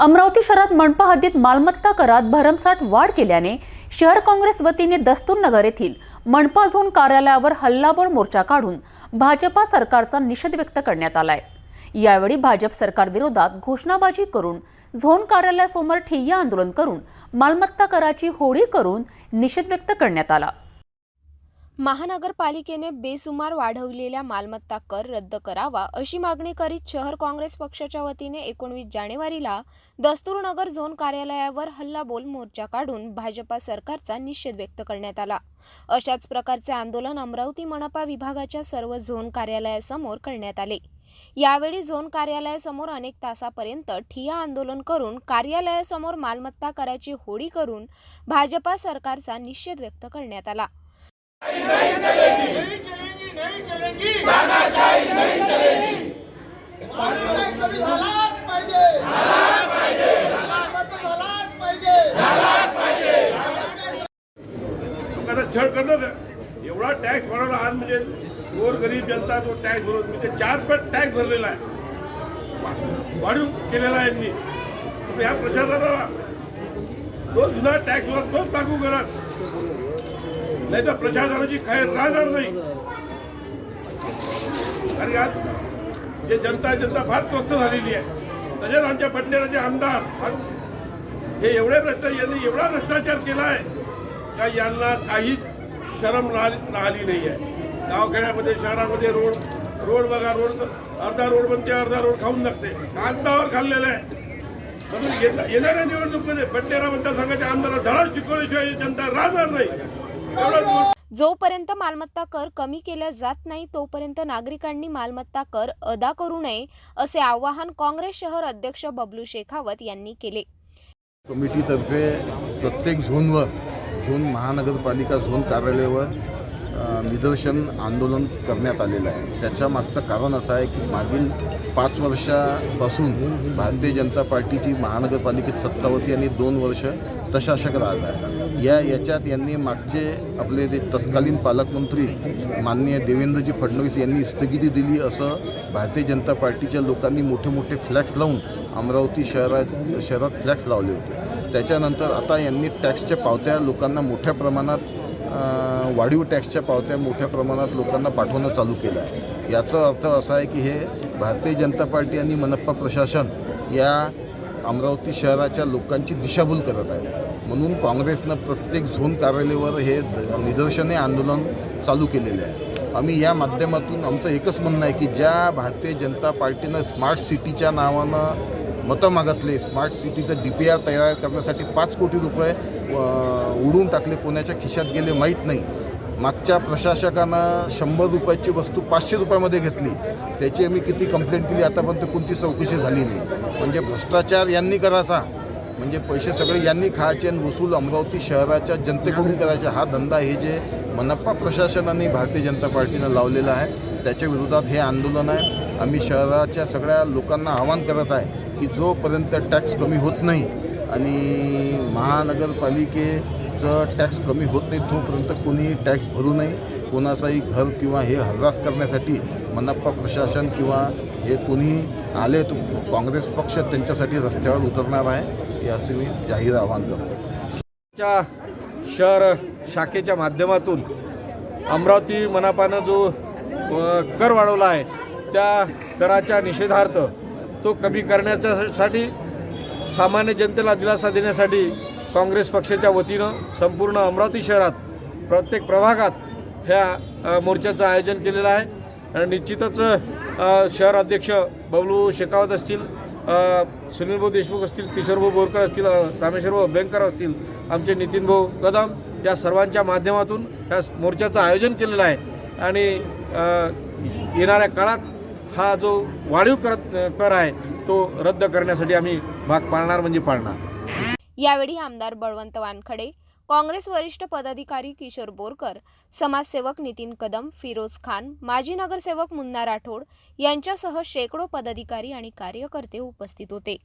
अमरावती शहरात मनपा हद्दीत मालमत्ता करात भरमसाठ वाढ केल्याने शहर काँग्रेस वतीने दस्तूरनगर येथील मनपा झोन कार्यालयावर हल्लाबोल मोर्चा काढून भाजपा सरकारचा निषेध व्यक्त करण्यात आलाय. यावेळी भाजप सरकार विरोधात घोषणाबाजी करून झोन कार्यालयासमोर ठिय्या आंदोलन करून मालमत्ता कराची होळी करून निषेध व्यक्त करण्यात आला. महानगरपालिकेने बेसुमार वाढवलेल्या मालमत्ता कर रद्द करावा अशी मागणी करीत शहर काँग्रेस पक्षाच्या वतीने एकोणवीस जानेवारीला दस्तूरनगर झोन कार्यालयावर हल्लाबोल मोर्चा काढून भाजपा सरकारचा निषेध व्यक्त करण्यात आला. अशाच प्रकारचे आंदोलन अमरावती मनपा विभागाच्या सर्व झोन कार्यालयासमोर करण्यात आले. यावेळी झोन कार्यालयासमोर अनेक तासापर्यंत ठिया आंदोलन करून कार्यालयासमोर मालमत्ता कराची होळी करून भाजपा सरकारचा निषेध व्यक्त करण्यात आला. छळ करतात एवढा टॅक्स भरवला आज म्हणजे गोर गरीब जनता तो टॅक्स भरतो म्हणजे चार पट टॅक्स भरलेला आहे. वाढीव केलेला आहे मी या ह्या प्रशासनाला तो जुना टॅक्स तोच लागू करा. नाही तर प्रशासनाची खैर राहणार नाही. कारण आज जे जनता जनता फार त्रस्त झालेली आहे. तसेच आमच्या पटणेराचे आमदार हे एवढे भ्रष्टाचार यांनी एवढा भ्रष्टाचार केला आहे का यांना काहीच शरम राहिली राहिली नाही आहे गावखेड्यामध्ये शहरामध्ये रोड रोड बघा रोड अर्धा रोड बनते अर्धा रोड खाऊन लागते कागदावर खाल्लेलं आहे. म्हणून येणाऱ्या निवडणुकीमध्ये पट्टेरा मतदारसंघाच्या आमदाराला धडा शिकवल्याशिवाय जनता राहणार नाही. जोपर्यंत मालमत्ता कर कमी केला जात नाही तोपर्यंत नागरिकांनी मालमत्ता कर अदा करू नये असे आवाहन काँग्रेस शहर अध्यक्ष बबलू शेखावत यांनी केले. कमिटीतर्फे प्रत्येक झोनवर झोन महानगरपालिका झोन कार्यालयावर निदर्शन आंदोलन करण्यात आलेलं आहे. त्याच्या मागचं कारण असं आहे की मागील पाच वर्षापासून भारतीय जनता पार्टीची महानगरपालिकेत सत्ता होती आणि दोन वर्ष प्रशासक राहिला आहे. या याच्यात यांनी मागचे आपले जे तत्कालीन पालकमंत्री माननीय देवेंद्रजी फडणवीस यांनी स्थगिती दिली असं भारतीय जनता पार्टीच्या लोकांनी मोठे मोठे फ्लॅक्स लावून अमरावती शहरात शहरात फ्लॅक्स लावले होते. त्याच्यानंतर आता यांनी टॅक्सच्या पावत्या लोकांना मोठ्या प्रमाणात वाढीव टॅक्सच्या पावत्या मोठ्या प्रमाणात लोकांना पाठवणं चालू केलं आहे. याचा अर्थ असा आहे की हे भारतीय जनता पार्टी आणि मनप्पा प्रशासन या अमरावती शहराच्या लोकांची दिशाभूल करत आहे. म्हणून काँग्रेसनं प्रत्येक झोन कार्यालयावर हे द- निदर्शने आंदोलन चालू केलेले आहे. आम्ही या माध्यमातून आमचं एकच म्हणणं आहे की ज्या भारतीय जनता पार्टीनं स्मार्ट सिटीच्या नावानं मतं मागतले स्मार्ट सिटीचं डी पी आर तयार करण्यासाठी पाच कोटी रुपये उडून टाकले कोणाच्या खिशात गेले माहीत नाही. मागच्या प्रशासकानं शंभर रुपयाची वस्तू पाचशे रुपयामध्ये घेतली. त्याची आम्ही किती कंप्लेंट केली आतापर्यंत कोणती चौकशी झाली नाही. म्हणजे भ्रष्टाचार यांनी करायचा. म्हणजे पैसे सगळे यांनी खायचे आणि वसूल अमरावती शहराच्या जनतेकडून करायचे. हा धंदा हे जे मनप्पा प्रशासनाने भारतीय जनता पार्टीनं लावलेला आहे त्याच्या विरोधात हे आंदोलन आहे. आम्ही शहराच्या सगळ्या लोकांना आवाहन करत आहे की जोपर्यंत टॅक्स कमी होत नाही आणि महानगरपालिकेचं टॅक्स कमी होत नाही तोपर्यंत कोणी टॅक्स भरू नये. कोणाचाही घर किंवा हे हर्रास करण्यासाठी मनप्पा प्रशासन किंवा हे कोणी आले तर काँग्रेस पक्ष त्यांच्यासाठी रस्त्यावर उतरणार आहे हे असे मी जाहीर आवाहन करतो. शहर शाखेच्या माध्यमातून अमरावती मनापानं जो कर वाढवला आहे त्या कराच्या निषेधार्थ तो कमी करण्याच्यासाठी सामान्य जनतेला दिलासा देण्यासाठी काँग्रेस पक्षाच्या वतीनं संपूर्ण अमरावती शहरात प्रत्येक प्रभागात ह्या मोर्चाचं आयोजन केलेलं आहे. आणि निश्चितच शहर अध्यक्ष बबलू शेखावत असतील सुनीलभाऊ देशमुख असतील किशोरभाऊ बोरकर असतील रामेश्वरभाऊ अभ्यंकर असतील आमचे नितीनभाऊ कदम या सर्वांच्या माध्यमातून या मोर्चाचं आयोजन केलेलं आहे. आणि येणाऱ्या काळात हा जो वाढीव करत कर आहे तो रद्द करण्यासाठी आम्ही भाग पाळणार म्हणजे पाळणार. यावेळी आमदार बळवंत वानखडे काँग्रेस वरिष्ठ पदाधिकारी किशोर बोरकर समाजसेवक नितीन कदम फिरोज खान माजी नगरसेवक मुन्ना राठोड यांच्यासह शेकडो पदाधिकारी आणि कार्यकर्ते उपस्थित होते.